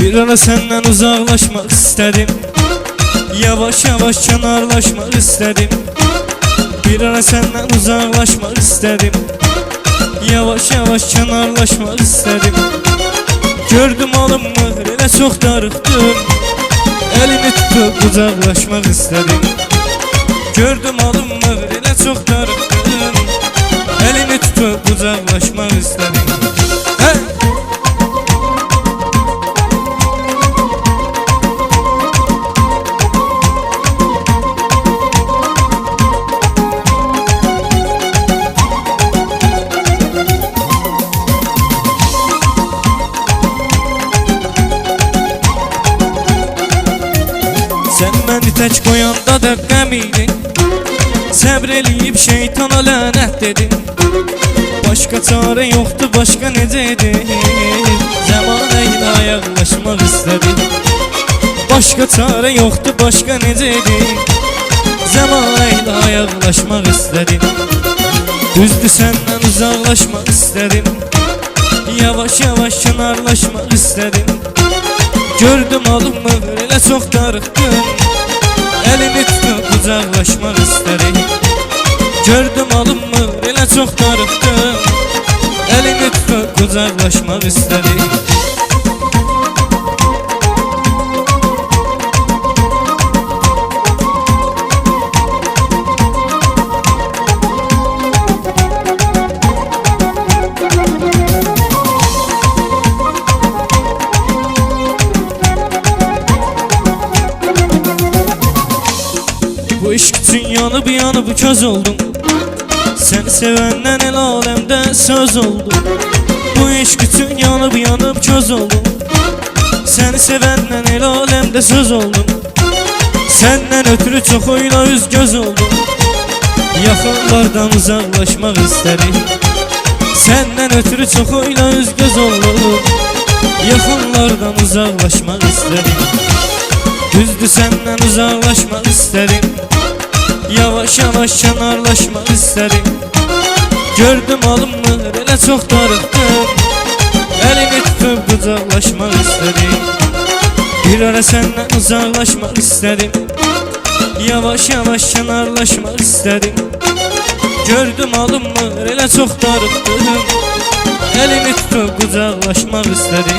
Bir ara senden uzaklaşmak istedim. Yavaş yavaş kenarlaşmak istedim. Bir ara senden uzaklaşmak istedim. Yavaş yavaş kenarlaşmak istedim. Gördüm alımı elə çox darıxdım Elini tutup uzaklaşmak istedim. Gördüm alımı elə çox darıxdım Elini tutup uzaklaşmak Sen beni tək qoyanda da qəm idin Səbr eləyib şeytana lənət dedin. Başqa çarə yoxdur, başqa necə edin Zəmanə ilə ayaqlaşmaq istədim Başqa çarə yoxdur, başqa necə edin Zəmanə ilə ayaqlaşmaq istədim Düzdür səndən uzaqlaşmaq istədim Yavaş yavaş kənarlaşmaq istədim Gördüm alımı elə çox darıxdım tutup uzaklaşmak isterim Gördüm alımı elə çox darıxdım Elini tutup uzaklaşmak isterim Bu iş için yanıp yanıp köz oldum Seni sevenden el alemde söz oldu. Bu iş için yanıp yanıp köz oldum Seni sevenden el alemde söz oldum Senden ötürü çok oyla üz göz oldum Yakınlardan uzaklaşmak istedim Senden ötürü çok oyla üz göz oldum Yakınlardan uzaklaşmak istedim Düzdü senden uzaklaşmak isterim Yavaş yavaş kenarlaşmak isterim. Gördüm alımı elə çox darıxdım Elini tutup qucaqlaşmaq istedim. Bir ara senden uzaklaşmak istedim. Yavaş yavaş kenarlaşmak istedim. Gördüm alımı elə çox darıxdım Elini tutup qucaqlaşmaq istedim